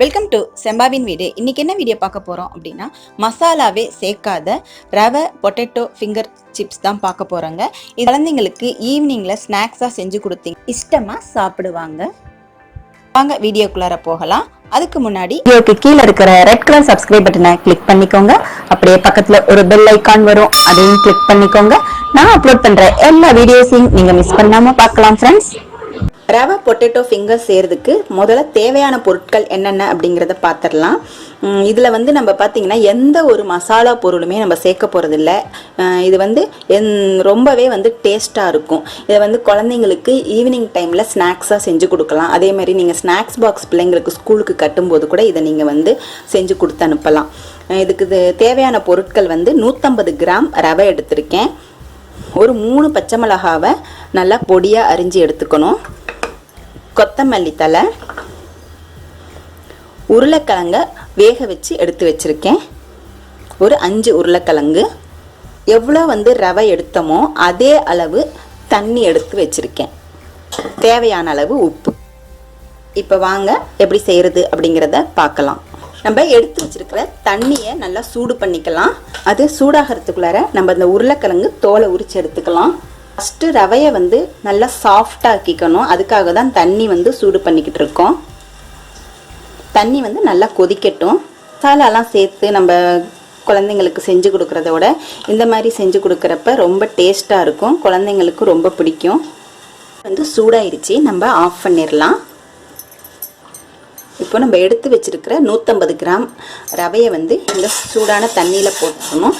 Welcome to செம்பாவின் வீடு இன்றைக்கி என்ன வீடியோ பார்க்க போகிறோம் அப்படின்னா மசாலாவே சேர்க்காத ரவை பொட்டேட்டோ ஃபிங்கர் சிப்ஸ் தான் பார்க்க போகிறோங்க இது குழந்தைங்களுக்கு ஈவினிங்கில் ஸ்நாக்ஸாக செஞ்சு கொடுத்தீங்க இஷ்டமாக சாப்பிடுவாங்க. வாங்க வீடியோக்குள்ளார போகலாம். அதுக்கு முன்னாடி வீடியோக்கு கீழே இருக்கிற ரெட் கலர் சப்ஸ்கிரைப் பட்டனை கிளிக் பண்ணிக்கோங்க. அப்படியே பக்கத்தில் ஒரு பெல் ஐக்கான் வரும். அதையும் கிளிக் பண்ணிக்கோங்க. நான் அப்லோட் பண்ணுற எல்லா வீடியோஸையும் நீங்கள் மிஸ் பண்ணாமல் பார்க்கலாம் ஃப்ரெண்ட்ஸ் ரவை பொட்டேட்டோ ஃபிங்கர் செய்கிறதுக்கு முதல்ல தேவையான பொருட்கள் என்னென்ன அப்படிங்கிறத பார்த்துடலாம் இதில் வந்து நம்ம பார்த்திங்கன்னா எந்த ஒரு மசாலா பொருளுமே நம்ம சேர்க்க போகிறதில்ல இது வந்து என் ரொம்பவே வந்து டேஸ்ட்டாக இருக்கும். இதை வந்து குழந்தைங்களுக்கு ஈவினிங் டைமில் ஸ்நாக்ஸாக செஞ்சு கொடுக்கலாம். அதே மாதிரி நீங்கள் ஸ்நாக்ஸ் பாக்ஸ் பிள்ளைங்களுக்கு ஸ்கூலுக்கு கட்டும்போது கூட இதை நீங்கள் வந்து செஞ்சு கொடுத்து அனுப்பலாம். இதுக்கு இது தேவையான பொருட்கள் வந்து நூற்றம்பது கிராம் ரவை எடுத்திருக்கேன். ஒரு மூணு பச்சை மிளகாவை நல்லா பொடியாக அரிஞ்சு எடுத்துக்கணும். கொத்தமல்லி தலை உருளைக்கிழங்க வேக வச்சு எடுத்து வச்சுருக்கேன். ஒரு அஞ்சு உருளைக்கிழங்கு. எவ்வளோ வந்து ரவை எடுத்தோமோ அதே அளவு தண்ணி எடுத்து வச்சுருக்கேன். தேவையான அளவு உப்பு. இப்போ வாங்க எப்படி செய்கிறது அப்படிங்கிறத பார்க்கலாம். நம்ம எடுத்து வச்சிருக்கிற தண்ணியை நல்லா சூடு பண்ணிக்கலாம். அது சூடாகிறதுக்குள்ளார நம்ம இந்த உருளைக்கிழங்கு தோலை உரித்து எடுத்துக்கலாம். ஃபஸ்ட்டு ரவையை வந்து நல்லா சாஃப்டாக்கிக்கணும் அதுக்காக தான் தண்ணி வந்து சூடு பண்ணிக்கிட்டு இருக்கோம். தண்ணி வந்து நல்லா கொதிக்கட்டும். மசாலாலாம் சேர்த்து நம்ம குழந்தைங்களுக்கு செஞ்சு கொடுக்குறத விட இந்த மாதிரி செஞ்சு கொடுக்குறப்ப ரொம்ப டேஸ்ட்டாக இருக்கும். குழந்தைங்களுக்கு ரொம்ப பிடிக்கும். வந்து சூடாயிருச்சு. நம்ம ஆஃப் பண்ணிடலாம் இப்போ நம்ம எடுத்து வச்சிருக்கிற நூற்றம்பது கிராம் ரவையை வந்து இந்த சூடான தண்ணியில் போட்டுக்கணும்.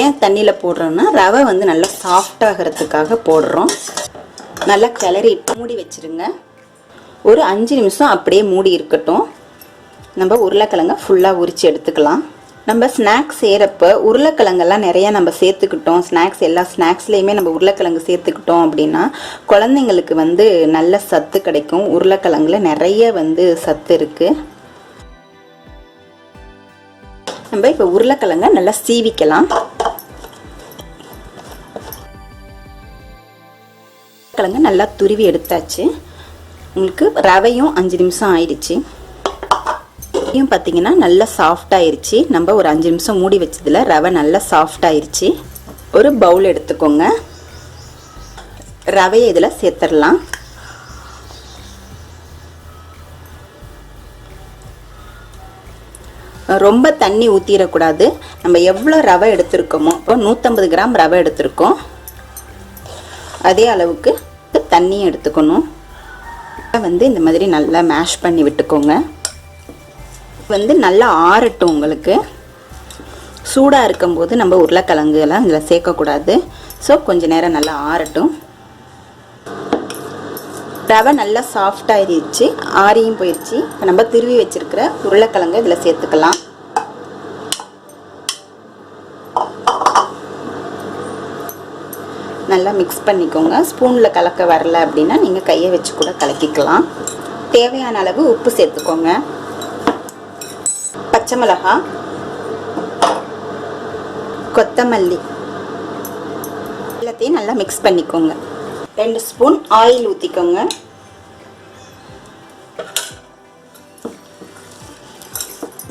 ஏன் தண்ணியில் போடுறோம்னா ரவை வந்து நல்லா சாஃப்டாகிறதுக்காக போடுறோம். நல்லா கிளறி மூடி வச்சிருங்க. ஒரு அஞ்சு நிமிஷம் அப்படியே மூடி இருக்கட்டும். நம்ம உருளைக்கிழங்க ஃபுல்லாக உரித்து எடுத்துக்கலாம். நம்ம ஸ்நாக்ஸ் செய்கிறப்ப உருளைக்கிழங்கெல்லாம் நிறையா நம்ம சேர்த்துக்கிட்டோம். ஸ்நாக்ஸ் எல்லா ஸ்நாக்ஸ்லேயுமே நம்ம உருளைக்கிழங்கு சேர்த்துக்கிட்டோம் அப்படின்னா குழந்தைங்களுக்கு வந்து நல்ல சத்து கிடைக்கும். உருளைக்கிழங்குல நிறைய வந்து சத்து இருக்குது நம்ம இப்போ உருளைக்கிழங்க நல்லா சீவிக்கலாம். உருளைக்கிழங்கு நல்லா துருவி எடுத்தாச்சு. உங்களுக்கு ரவையும் அஞ்சு நிமிஷம் ஆயிடுச்சு. ரவையும் பார்த்தீங்கன்னா நல்லா சாஃப்டாயிருச்சு நம்ம ஒரு அஞ்சு நிமிஷம் மூடி வச்சதில் ரவை நல்லா சாஃப்டாயிருச்சு ஒரு பவுல் எடுத்துக்கோங்க. ரவையை இதில் சேர்த்துடலாம். ரொம்ப தண்ணி ஊற்றிடக்கூடாது நம்ம எவ்வளோ ரவை எடுத்திருக்கோமோ இப்போ நூற்றம்பது கிராம் ரவை எடுத்திருக்கோம். அதே அளவுக்கு தண்ணியும் எடுத்துக்கணும். வந்து இந்த மாதிரி நல்லா மேஷ் பண்ணி விட்டுக்கோங்க. வந்து நல்லா ஆறட்டும் உங்களுக்கு. சூடாக இருக்கும்போது நம்ம உருளைக்கிழங்கு எல்லாம் இதில் சேர்க்கக்கூடாது. ஸோ கொஞ்சம் நேரம் நல்லா ஆறட்டும். ரவை நல்லா சாஃப்டாகிடுச்சு ஆறியும் போயிடுச்சு இப்போ நம்ம திருவி வச்சுருக்கிற உருளைக்கிழங்கு இதில் சேர்த்துக்கலாம். நல்லா மிக்ஸ் பண்ணிக்கோங்க. ஸ்பூனில் கலக்க வரல அப்படின்னா நீங்கள் கையை வச்சு கூட கலக்கிக்கலாம். தேவையான அளவு உப்பு சேர்த்துக்கோங்க. பச்சை மிளகா கொத்தமல்லி எல்லாத்தையும் நல்லா மிக்ஸ் பண்ணிக்கோங்க. ரெண்டு ஸ்பூன் ஆயில் ஊற்றிக்கோங்க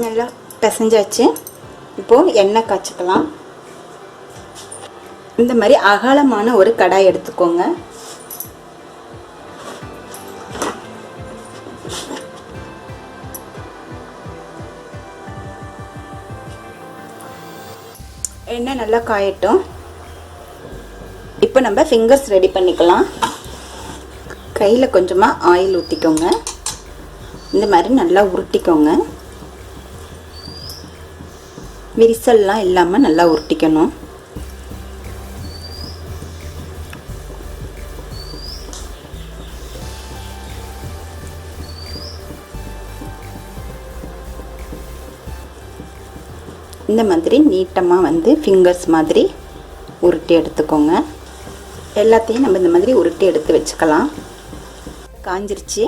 நல்லா பிசைஞ்சாச்சு. இப்போது எண்ணெய் காய்ச்சிக்கலாம். இந்த மாதிரி அகலமான ஒரு கடாய் எடுத்துக்கோங்க. எண்ணெய் நல்லா காயட்டும். இப்போ நம்ம ஃபிங்கர்ஸ் ரெடி பண்ணிக்கலாம். கையில் கொஞ்சமாக ஆயில் ஊற்றிக்கோங்க இந்த மாதிரி நல்லா உருட்டிக்கோங்க. விரிசல்லாம் இல்லாமல் நல்லா உருட்டிக்கணும். இந்த மாதிரி நீட்டமாக வந்து ஃபிங்கர்ஸ் மாதிரி உருட்டி எடுத்துக்கோங்க. எல்லாத்தையும் நம்ம இந்த மாதிரி உருட்டி எடுத்து வச்சுக்கலாம். காஞ்சிருச்சு.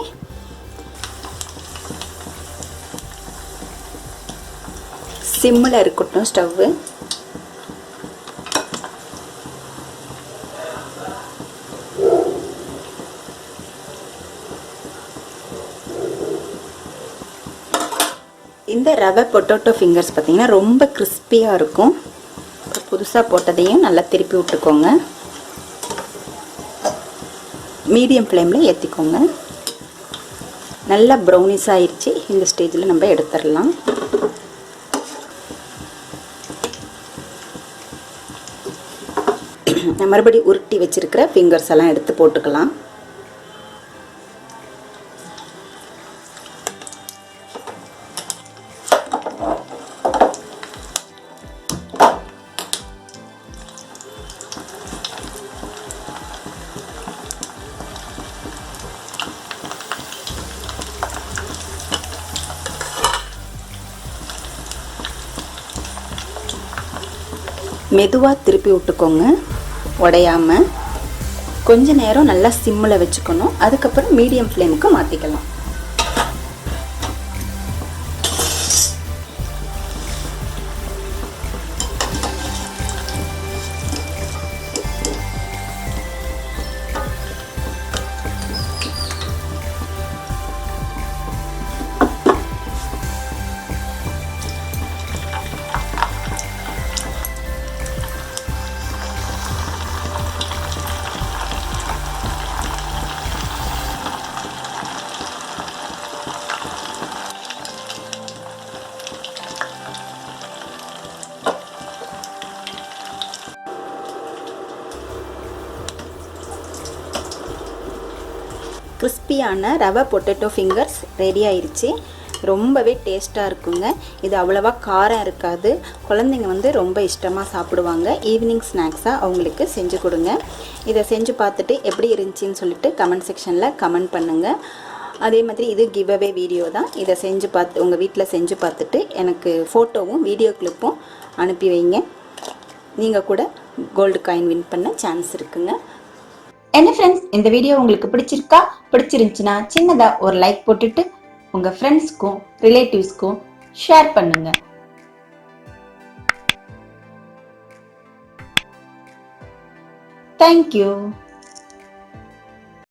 சிம்மில் இருக்கட்டும் ஸ்டவ்வு. இந்த ரவை பொட்டோட்டோ ஃபிங்கர்ஸ் பார்த்தீங்கன்னா ரொம்ப கிறிஸ்பியாக இருக்கும். புதுசாக போட்டதையும் நல்லா திருப்பி விட்டுக்கோங்க. மீடியம் ஃப்ளேமில் ஏற்றிக்கோங்க நல்லா ப்ரௌனிஸ் ஆயிடுச்சு இந்த ஸ்டேஜில் நம்ம எடுத்துடலாம். மறுபடி உருட்டி வச்சுருக்கிற ஃபிங்கர்ஸ் எல்லாம் எடுத்து போட்டுக்கலாம். மெதுவாக திருப்பி விட்டுக்கோங்க. உடையாம கொஞ்ச நேரம் நல்லா சிம்மில் வச்சுக்கணும். அதுக்கப்புறம் மீடியம் ஃப்ளேமுக்கு மாற்றிக்கலாம் கிறிஸ்பியான ரவை பொட்டேட்டோ ஃபிங்கர்ஸ் ரெடி ஆயிடுச்சு ரொம்பவே டேஸ்ட்டாக இருக்குங்க. இது அவ்வளோவா காரம் இருக்காது. குழந்தைங்க வந்து ரொம்ப இஷ்டமாக சாப்பிடுவாங்க. ஈவினிங் ஸ்நாக்ஸாக அவங்களுக்கு செஞ்சு கொடுங்க. இதை செஞ்சு பார்த்துட்டு எப்படி இருந்துச்சின்னு சொல்லிட்டு கமெண்ட் செக்ஷனில் கமெண்ட் பண்ணுங்கள் அதே மாதிரி இது கிவ் அவே வீடியோ தான். இதை செஞ்சு பார்த்து உங்கள் வீட்டில் செஞ்சு பார்த்துட்டு எனக்கு ஃபோட்டோவும் வீடியோ கிளிப்பும் அனுப்பி வைங்க. நீங்கள் கூட கோல்டு காயின் வின் பண்ண சான்ஸ் இருக்குங்க. என்ன ஃப்ரெண்ட்ஸ் இந்த வீடியோ உங்களுக்கு பிடிச்சிருக்கா? பிடிச்சிருந்துச்சுன்னா சின்னதா ஒரு லைக் போட்டுட்டு உங்க ஃப்ரெண்ட்ஸ்க்கும் ரிலேட்டிவ்ஸ்க்கும் ஷேர் பண்ணுங்க. தேங்க்யூ